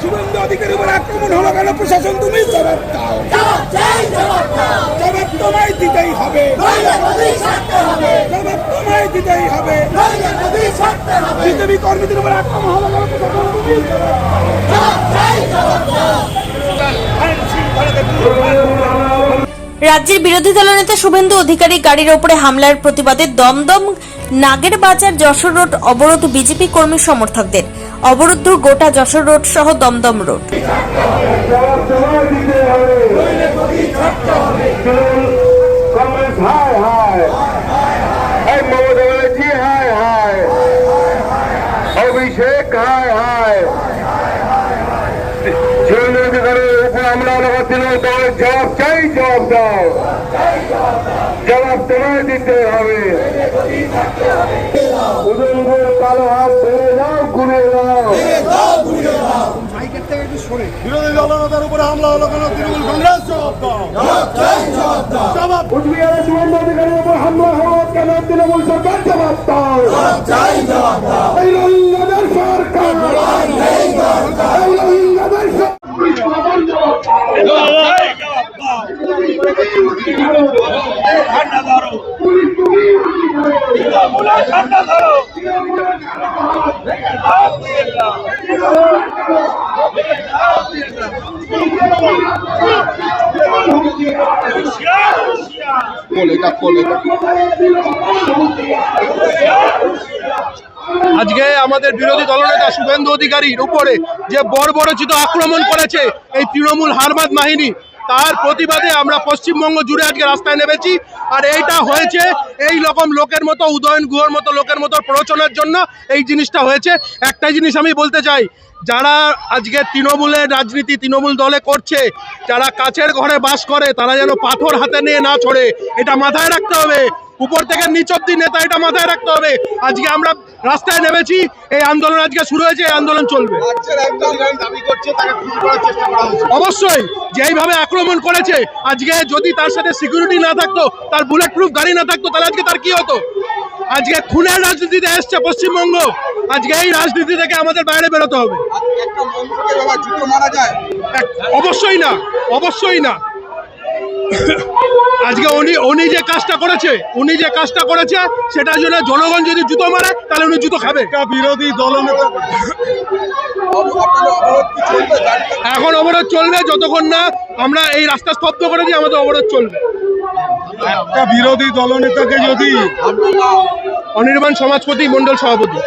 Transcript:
শুভেন্দু অধিকারী উপর আক্রমণ হলো কেন প্রশাসন তুমি জবাব দাও জবাব তোমায় দিতেই হবে জবাব তোমায় দিতেই হবে বিজেপি কর্মীদের উপর আক্রমণ হলো কেন প্রশাসন তুমি জবাব দাও। রাজ্যের বিরোধী দলনেতা শুভেন্দু অধিকারী গাড়ির ওপরে হামলার প্রতিবাদে দমদম নাগের বাজার যশোর রোড অবরোধ বিজেপি কর্মী সমর্থকদের। অবরুদ্ধ গোটা যশোর রোড সহ দমদম রোড। জবাব জবাব অধিকারের আমরা আমাদের লাগাচ্ছিল দলের জবাব চাই জবাব দাও জবাব তোমায় দিতে হবে উদয়পুর কালো হাত ধরে যাও ঘুরে দাও বিরোধী দলনেতার উপরে হামলা হলো কেন তৃণমূল কংগ্রেস জবাব দাও জবাব কুচবিহারের সুবর্ণ অধিকারীর উপর হামলা হওয়া কেন তৃণমূল সরকার জবাব দাও এই রোহিঙ্গাদের সরকার এই রোহিঙ্গাদের সরকার আজকে আমাদের বিরোধী দলনেতা শুভেন্দু অধিকারীর উপরে যে বড় বড় বর্বরচিত আক্রমণ করেছে এই তৃণমূল হারবাদ বাহিনী তার প্রতিবাদে আমরা পশ্চিমবঙ্গ জুড়ে আজকে রাস্তায় নেমেছি। আর এইটা হয়েছে এই রকম লোকের মতো, উদয়ন গুহর মতো লোকের মতো প্ররোচনার জন্য এই জিনিসটা হয়েছে। একটাই জিনিস আমি বলতে চাই, যারা আজকে তৃণমূলের রাজনীতি, তৃণমূল দলে করছে, যারা কাছের ঘরে বাস করে, তারা যেন পাথর হাতে নিয়ে না ছড়ে, এটা মাথায় রাখতে হবে। উপর থেকে নিচ অব্দি নেতা এটা মাথায় রাখতে হবে। আজকে আমরা রাস্তায় নেমেছি এই আন্দোলন আজকে শুরু হয়েছে এই আন্দোলন চলবে। অবশ্যই যেইভাবে আক্রমণ করেছে আজকে যদি তার সাথে সিকিউরিটি না থাকতো তার বুলেট প্রুফ গাড়ি না থাকতো তাহলে আজকে তার কি হতো? আজকে খুনের রাজনীতিতে এসছে পশ্চিমবঙ্গ আজকে এই রাজনীতি থেকে আমাদের বাইরে বেরোতে হবে। অবশ্যই না অবশ্যই না। আজকে উনি উনি যে কাজটা করেছে উনি যে কাজটা করেছে সেটার জন্য জনগণ যদি জুতো মারে তাহলে উনি জুতো খাবে। বিরোধী দলনেতা এখন অবরোধ চলবে যতক্ষণ না আমরা এই রাস্তা স্তব্ধ করে দিই আমাদের অবরোধ চলবে। একটা বিরোধী দলনেতাকে যদি অনির্বাণ সমাজপতি মন্ডল সভাপতি।